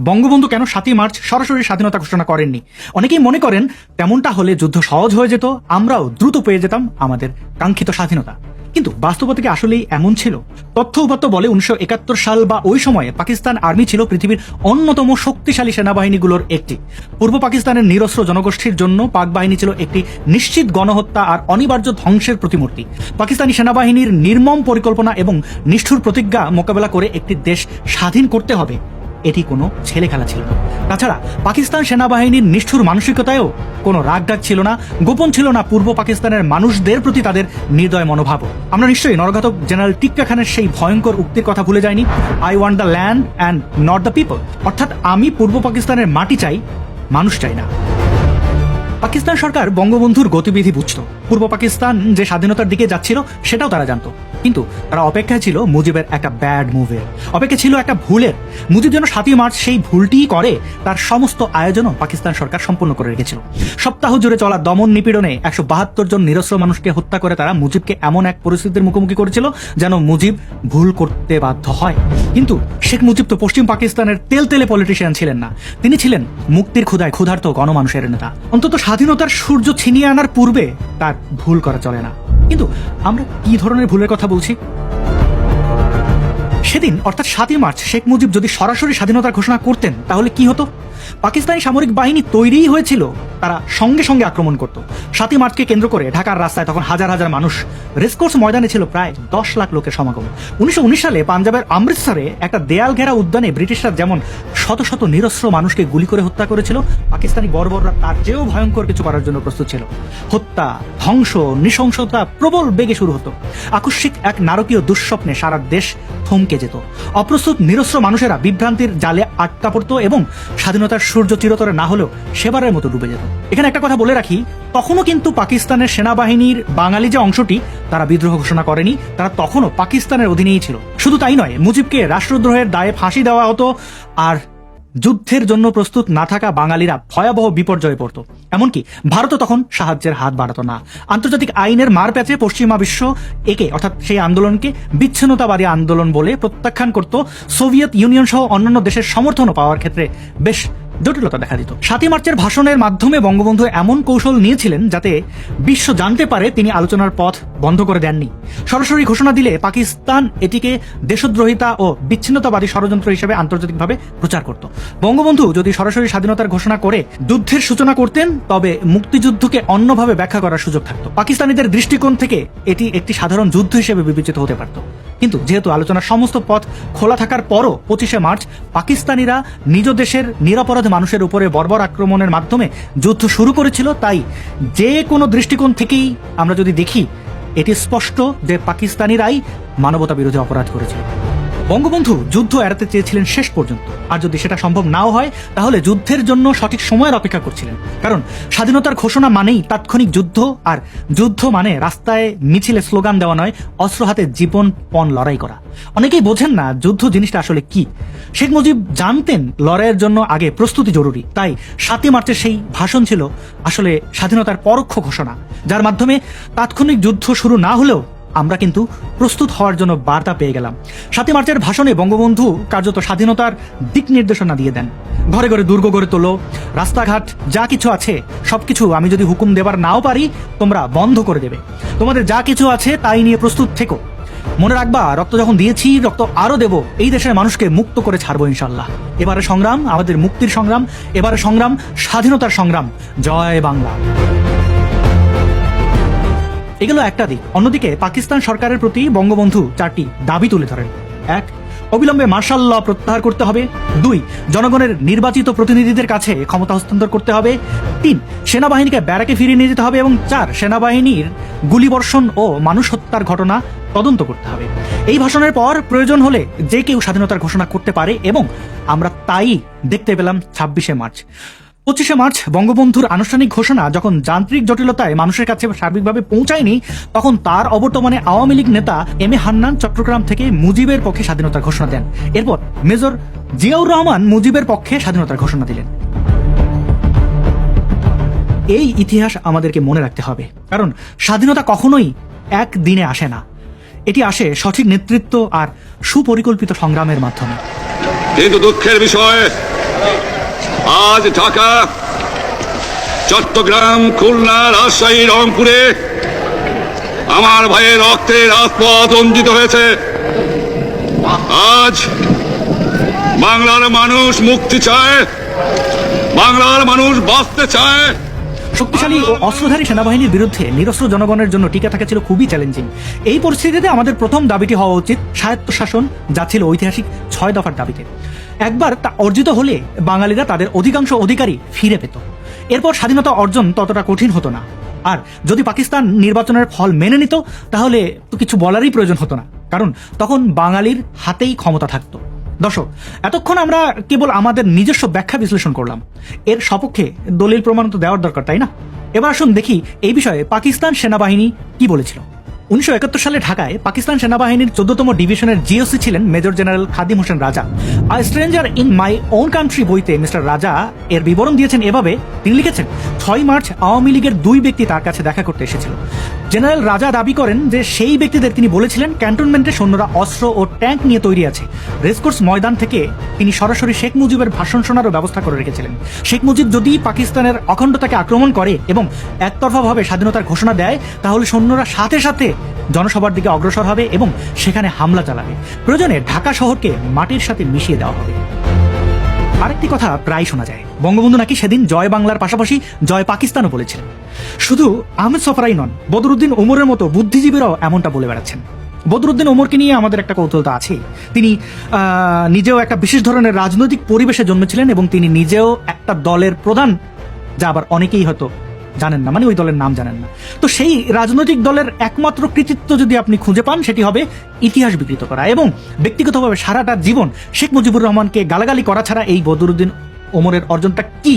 বঙ্গবন্ধু কেন সাতই মার্চ সরাসরি স্বাধীনতা ঘোষণা করেননি? অনেকেই মনে করেন তেমনটা হলে যুদ্ধ সহজ হয়ে যেত, আমরাও দ্রুত পেয়ে যেতাম আমাদের কাঙ্ক্ষিত স্বাধীনতা। কিন্তু বাস্তবতা কি আসলেই এমন ছিল? তথ্য উপাত্ত বলে উনিশশো একাত্তর সাল বা ওই সময়ে পাকিস্তান আর্মি ছিল পৃথিবীর অন্যতম শক্তিশালী সেনাবাহিনীগুলোর একটি। পূর্ব পাকিস্তানের নিরস্ত্র জনগোষ্ঠীর জন্য পাক বাহিনী ছিল একটি নিশ্চিত গণহত্যা আর অনিবার্য ধ্বংসের প্রতিমূর্তি। পাকিস্তানি সেনাবাহিনীর নির্মম পরিকল্পনা এবং নিষ্ঠুর প্রতিজ্ঞা মোকাবেলা করে একটি দেশ স্বাধীন করতে হবে। এটি কোনো ছেলে খেলা ছিল না। তাছাড়া পাকিস্তান সেনাবাহিনীর নিষ্ঠুর মানসিকতায়ও কোনো রাগডাক ছিল না, গোপন ছিল না পূর্ব পাকিস্তানের মানুষদের প্রতি তাদের নির্দয় মনোভাব আমরা নিশ্চয়ই নরঘাতক জেনারেল টিক্কা খানের সেই ভয়ঙ্কর উক্তির কথা ভুলে যাইনি I want the land and not the people অর্থাৎ আমি পূর্ব পাকিস্তানের মাটি চাই, মানুষ চাই না। পাকিস্তান সরকার বঙ্গবন্ধুর গতিবিধি বুঝত। পূর্ব পাকিস্তান যে স্বাধীনতার দিকে যাচ্ছিল, সেটাও তারা জানতো। কিন্তু তারা অপেক্ষায় ছিল মুজিবের একটা ব্যাড মুভের অপেক্ষা ছিল একটা ভুলের। মুজিব যেন সাতই মার্চ সেই ভুলটিই করে, তার সমস্ত আয়োজনও পাকিস্তান সরকার সম্পূর্ণ করে রেখেছিল। সপ্তাহ জুড়ে চলা দমন নিপীড়নে একশো বাহাত্তর জন নিরস্ত্র মানুষকে হত্যা করে তারা মুজিবকে এমন এক পরিস্থিতির মুখোমুখি করেছিল যেন মুজিব ভুল করতে বাধ্য হয়। কিন্তু শেখ মুজিব তো পশ্চিম পাকিস্তানের তেল তেলে পলিটিশিয়ান ছিলেন না। তিনি ছিলেন মুক্তির ক্ষুধায় ক্ষুধার্ত গণমানুষের নেতা। অন্তত স্বাধীনতার সূর্য ছিনিয়ে আনার পূর্বে তার ভুল করা চলে না। কিন্তু আমরা কি ধরনের ভুলের কথা বলছি? সেদিন, অর্থাৎ সাতই মার্চ, শেখ মুজিব যদি সরাসরি স্বাধীনতার ঘোষণা করতেন, তাহলে কি হতো? পাকিস্তানি সামরিক বাহিনী তৈরিই হয়েছিল, তারা সঙ্গে সঙ্গে আক্রমণ করত। সাতই মার্চকে কেন্দ্র করে ঢাকার রাস্তায় তখন হাজার হাজার মানুষ রেসকোর্স ময়দানে ছিল প্রায় দশ লাখ লোকের সমাগম। উনিশশো উনিশ সালে পাঞ্জাবের অমৃতসরে একটা দেয়াল ঘেরা উদ্যানে ব্রিটিশরা যেমন শত শত নিরস্ত্র মানুষকে গুলি করে হত্যা করেছিল, পাকিস্তানি বর্বররা তার চেয়েও ভয়ঙ্কর কিছু করার জন্য প্রস্তুত ছিল। হত্যা, ধ্বংস, নৃশংসতা প্রবল বেগে শুরু হতো। আকস্মিক এক নারকীয় দুঃস্বপ্নে সারা দেশ থমকে যেত। অপ্রস্তুত নিরস্ত্র মানুষেরা বিভ্রান্তির জালে আটকা পড়তো এবং স্বাধীনতার সূর্য চিরতরে না হলেও সেবারের মতো ডুবে যেত। এখানে একটা কথা বলে রাখি তখনও কিন্তু পাকিস্তানের সেনাবাহিনীর বাঙালি যে অংশটি তারা বিদ্রোহ ঘোষণা করেনি, তারা তখনও পাকিস্তানের অধীনেই ছিল। শুধু তাই নয়, মুজিবকে রাষ্ট্রদ্রোহের দায়ে ফাঁসি দেওয়া হতো আর যুদ্ধের জন্য প্রস্তুত না থাকা বাঙালিরা ভয়াবহ বিপর্যয়ে পড়ত। এমনকি ভারতও তখন সাহায্যের হাত বাড়াত না। আন্তর্জাতিক আইনের মার প্যাচে পশ্চিমা বিশ্ব একে, অর্থাৎ সেই আন্দোলনকে বিচ্ছিন্নতাবাদী আন্দোলন বলে প্রত্যাখ্যান করত। সোভিয়েত ইউনিয়ন সহ অন্যান্য দেশের সমর্থনও পাওয়ার ক্ষেত্রে বেশ জটিলতা দেখা দিত। সাতই মার্চের ভাষণের মাধ্যমে বঙ্গবন্ধু এমন কৌশল নিয়েছিলেন যাতে বিশ্ব জানতে পারে তিনি আলোচনার পথ বন্ধ করে দেননি। সরাসরি ঘোষণা দিলে পাকিস্তান এটিকে দেশদ্রোহিতা ও বিচ্ছিন্নতাবাদী ষড়যন্ত্র হিসেবে আন্তর্জাতিকভাবে প্রচার করত। বঙ্গবন্ধু যদি সরাসরি স্বাধীনতার ঘোষণা করে যুদ্ধের সূচনা করতেন, তবে মুক্তিযুদ্ধকে অন্যভাবে ব্যাখ্যা করার সুযোগ থাকত। পাকিস্তানিদের দৃষ্টিকোণ থেকে এটি একটি সাধারণ যুদ্ধ হিসেবে বিবেচিত হতে পারত। কিন্তু যেহেতু আলোচনার সমস্ত পথ খোলা থাকার পরও পঁচিশে মার্চ, পাকিস্তানিরা নিজ দেশের নিরাপরাধ মানুষের উপরে বর্বর আক্রমণের মাধ্যমে যুদ্ধ শুরু করেছিল, তাই যে কোনো দৃষ্টিকোণ থেকেই আমরা যদি দেখি, এটি স্পষ্ট যে পাকিস্তানিরাই মানবতা বিরোধী অপরাধ করেছিল। বঙ্গবন্ধু যুদ্ধ এড়াতে চেয়েছিলেন শেষ পর্যন্ত। আর যদি সেটা সম্ভব নাও হয়, তাহলে যুদ্ধের জন্য সঠিক সময়ের অপেক্ষা করছিলেন। কারণ স্বাধীনতার ঘোষণা মানেই তাৎক্ষণিক যুদ্ধ, আর যুদ্ধ মানে রাস্তায় মিছিলে স্লোগান দেওয়া নয়, অস্ত্র হাতে জীবন, পণ লড়াই করা। অনেকেই বোঝেন না যুদ্ধ জিনিসটা আসলে কি। শেখ মুজিব জানতেন লড়াইয়ের জন্য আগে প্রস্তুতি জরুরি, তাই সাতই মার্চের সেই ভাষণ ছিল আসলে স্বাধীনতার পরোক্ষ ঘোষণা, যার মাধ্যমে তাৎক্ষণিক যুদ্ধ শুরু না হলেও আমরা কিন্তু প্রস্তুত হওয়ার জন্য বার্তা পেয়ে গেলাম। সাতই মার্চের ভাষণে বঙ্গবন্ধু কার্যত স্বাধীনতার দিক নির্দেশনা দিয়ে দেন। ঘরে ঘরে দুর্গ গড়ে তোলো, রাস্তাঘাট যা কিছু আছে, সবকিছু আমি যদি হুকুম দেবার নাও পারি, তোমরা বন্ধ করে দেবে। তোমাদের যা কিছু আছে, তাই নিয়ে প্রস্তুত থেকো। মনে রাখবা, রক্ত যখন দিয়েছি, রক্ত আরও দেব। এই দেশের মানুষকে মুক্ত করে ছাড়বো ইনশাল্লাহ এবারে সংগ্রাম, আমাদের মুক্তির সংগ্রাম, এবারে সংগ্রাম, স্বাধীনতার সংগ্রাম। জয় বাংলা। এগুলো একটা দিক। অন্যদিকে পাকিস্তান সরকারের প্রতি বঙ্গবন্ধু চারটি দাবি তুলে ধরেন। এক, অবিলম্বে মার্শাল ল প্রত্যাহার করতে হবে। দুই, জনগণের নির্বাচিত প্রতিনিধিদের কাছে ক্ষমতা হস্তান্তর করতে হবে। তিন, সেনাবাহিনীকে ব্যারাকে ফিরিয়ে নিয়ে যেতে হবে এবং চার, সেনাবাহিনীর গুলিবর্ষণ ও মানুষ হত্যার ঘটনা তদন্ত করতে হবে। এই ভাষণের পর প্রয়োজন হলে যে কেউ স্বাধীনতার ঘোষণা করতে পারে এবং আমরা তাই দেখতে পেলাম ছাব্বিশে মার্চ। পঁচিশে মার্চ বঙ্গবন্ধুর আনুষ্ঠানিক ঘোষণা যখন যান্ত্রিক জটিলতায় মানুষের কাছে সার্বিকভাবে পৌঁছায়নি, তখন তার অবর্তমানে আওয়ামী লীগ নেতা এম এ হান্নান চট্টগ্রাম থেকে মুজিবের পক্ষে স্বাধীনতার ঘোষণা দেন। এরপর মেজর জিয়াউর রহমান মুজিবের পক্ষে স্বাধীনতার ঘোষণা দিলেন। এই ইতিহাস আমাদেরকে মনে রাখতে হবে, কারণ স্বাধীনতা কখনোই এক দিনে আসে না। এটি আসে সঠিক নেতৃত্ব আর সুপরিকল্পিত সংগ্রামের মাধ্যমে। কিন্তু দুঃখের বিষয় আজ ঢাকা, চট্টগ্রাম, খুলনা, রাজশাহী, রংপুরে আমার ভাইয়ের রক্তে রাজপথ অঞ্জিত হয়েছে। আজ বাংলার মানুষ মুক্তি চায়, বাংলার মানুষ বাঁচতে চায়। শক্তিশালী ও অস্ত্রধারী সেনাবাহিনীর বিরুদ্ধে নিরস্ত্র জনগণের জন্য টিকে থাকা ছিল খুবই চ্যালেঞ্জিং এই পরিস্থিতিতে আমাদের প্রথম দাবিটি হওয়া উচিত স্বায়ত্তশাসন, যা ছিল ঐতিহাসিক ছয় দফার দাবিতে। একবার তা অর্জিত হলে বাঙালিরা তাদের অধিকাংশ অধিকারী ফিরে পেত। এরপর স্বাধীনতা অর্জন ততটা কঠিন হতো না। আর যদি পাকিস্তান নির্বাচনের ফল মেনে নিত, তাহলে তো কিছু বলারই প্রয়োজন হতো না। কারণ তখন বাঙালির হাতেই ক্ষমতা থাকতো। দর্শক, এতক্ষণ আমরা কেবল আমাদের নিজস্ব ব্যাখ্যা বিশ্লেষণ করলাম। এর সপক্ষে দলিল প্রমাণ তো দেওয়ার দরকার, তাই না? এবার আসুন দেখি এই বিষয়ে পাকিস্তান সেনাবাহিনী কি বলেছিল। উনিশশো একাত্তর সালে ঢাকায় পাকিস্তান সেনাবাহিনীর চোদ্দতম ডিভিশনের জিওসি ছিলেন major general Khadim Hussain Raja. A stranger in my own country বইতে মিস্টার রাজা এর বিবরণ দিয়েছেন এভাবে, তিনি লিখেছেন, ছয় মার্চ আওয়ামী লীগের দুই ব্যক্তি তার কাছে দেখা করতে এসেছিল। জেনারেল রাজা দাবি করেন যে সেই ব্যক্তিদের তিনি বলেছিলেন, ক্যান্টনমেন্টে সৈন্যরা অস্ত্র ও ট্যাঙ্ক নিয়ে তৈরি আছে। রেসকোর্স ময়দান থেকে তিনি সরাসরি শেখ মুজিবের ভাষণ শোনারও ব্যবস্থা করে রেখেছিলেন। শেখ মুজিব যদি পাকিস্তানের অখণ্ডতাকে আক্রমণ করে এবং একতরফাভাবে স্বাধীনতার ঘোষণা দেয়, তাহলে সৈন্যরা সাথে সাথে জনসভার দিকে অগ্রসর হবে এবং সেখানে হামলা চালাবে। প্রয়োজনে ঢাকা শহরকে মাটির সাথে মিশিয়ে দেওয়া হবে। আরেকটি কথা প্রায় শোনা যায়। বঙ্গবন্ধু নাকি সেদিন জয় বাংলার পাশাপাশি জয় পাকিস্তানও বলেছিলেন শুধু আহমেদ সফরাই নন, বদরুদ্দিন ওমরের মতো বুদ্ধিজীবীরাও এমনটা বলে বেড়াচ্ছেন। বদরুদ্দিন ওমরকে নিয়ে আমাদের একটা কৌতূহল তো আছে তিনি নিজেও একটা বিশেষ ধরনের রাজনৈতিক পরিবেশে জন্মেছিলেন এবং তিনি নিজেও একটা দলের প্রধান, যা আবার অনেকেই হয়তো জানেন না মানে ওই দলের নাম জানেন না। তো সেই রাজনৈতিক দলের একমাত্র কৃতিত্ব যদি আপনি খুঁজে পান, সেটি হবে ইতিহাস বিকৃত করা এবং ব্যক্তিগতভাবে সারাটা জীবন শেখ মুজিবুর রহমানকে গালাগালি করা ছাড়া এই বদরুদ্দিন ওমরের অর্জনটা কি,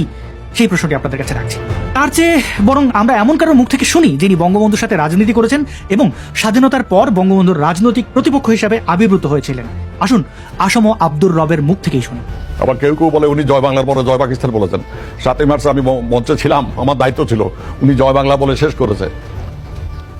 সেই প্রশ্নটি আপনাদের কাছে রাখছি। তার চেয়ে বরং আমরা এমন কারোর মুখ থেকে শুনি যিনি বঙ্গবন্ধুর সাথে রাজনীতি করেছেন এবং স্বাধীনতার পর বঙ্গবন্ধুর রাজনৈতিক প্রতিপক্ষ হিসাবে আবির্ভূত হয়েছিলেন। আসুন, আসম আব্দুর রবের মুখ থেকেই শুনুন আবার কেউ কেউ বলে উনি জয় বাংলার পরে জয় পাকিস্তান বলেছেন। সাতই মার্চ আমি মঞ্চে ছিলাম, আমার দায়িত্ব ছিল। উনি জয় বাংলা বলে শেষ করেছে।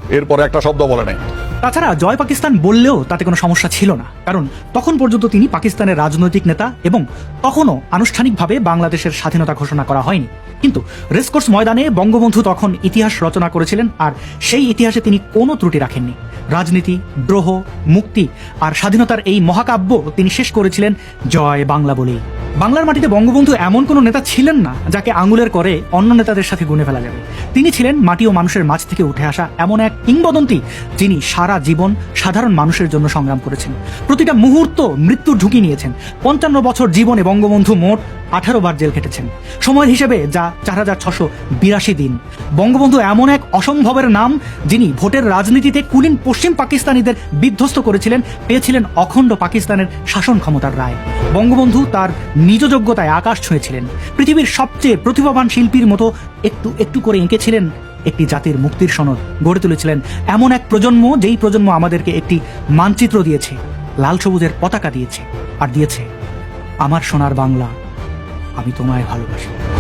এরপরে একটা শব্দ বলে নাই। তাছাড়া জয় পাকিস্তান বললেও তাতে কোনো সমস্যা ছিল না। কারণ তখন পর্যন্ত তিনি পাকিস্তানের রাজনৈতিক নেতা এবং তখনও আনুষ্ঠানিকভাবে বাংলাদেশের স্বাধীনতা ঘোষণা করা হয়নি। কিন্তু রেসকোর্স ময়দানে বঙ্গবন্ধু তখন ইতিহাস রচনা করেছিলেন আর সেই ইতিহাসে তিনি কোনো ত্রুটি রাখেননি। রাজনীতি, দ্রোহ, মুক্তি আর স্বাধীনতার এই মহাকাব্য তিনি শেষ করেছিলেন জয় বাংলা বলেই। বাংলার মাটিতে বঙ্গবন্ধু এমন কোনো নেতা ছিলেন না যাকে আঙুলের করে অন্য নেতাদের সাথে গুনে ফেলা যাবে। তিনি ছিলেন মাটি ও মানুষের মাঝ থেকে উঠে আসা এমন এক কিংবদন্তি যিনি সারা জীবন সাধারণ মানুষের জন্য সংগ্রাম করেছেন। প্রতিটা মুহূর্ত মৃত্যুর ঝুঁকি নিয়েছেন। পঞ্চান্ন বছর জীবনে বঙ্গবন্ধু মোট আঠারো বার জেল খেটেছেন। সময়ের হিসেবে যা চার হাজার ছশো বিরাশি দিন। বঙ্গবন্ধু এমন এক অসম্ভবের নাম, যিনি ভোটের রাজনীতিতে কুলীন পশ্চিম পাকিস্তানিদের বিধ্বস্ত করেছিলেন, পেয়েছিলেন অখণ্ড পাকিস্তানের শাসন ক্ষমতার রায়। বঙ্গবন্ধু তার নিজ যোগ্যতায় আকাশ ছুঁয়েছিলেন। পৃথিবীর সবচেয়ে প্রতিভাবান শিল্পীর মতো একটু একটু করে এঁকেছিলেন একটি জাতির মুক্তির সনদ। গড়ে তুলেছিলেন এমন এক প্রজন্ম, যেই প্রজন্ম আমাদেরকে একটি মানচিত্র দিয়েছে, লাল সবুজের পতাকা দিয়েছে, আর দিয়েছে, আমার সোনার বাংলা। আমি তোমায় ভালোবাসি।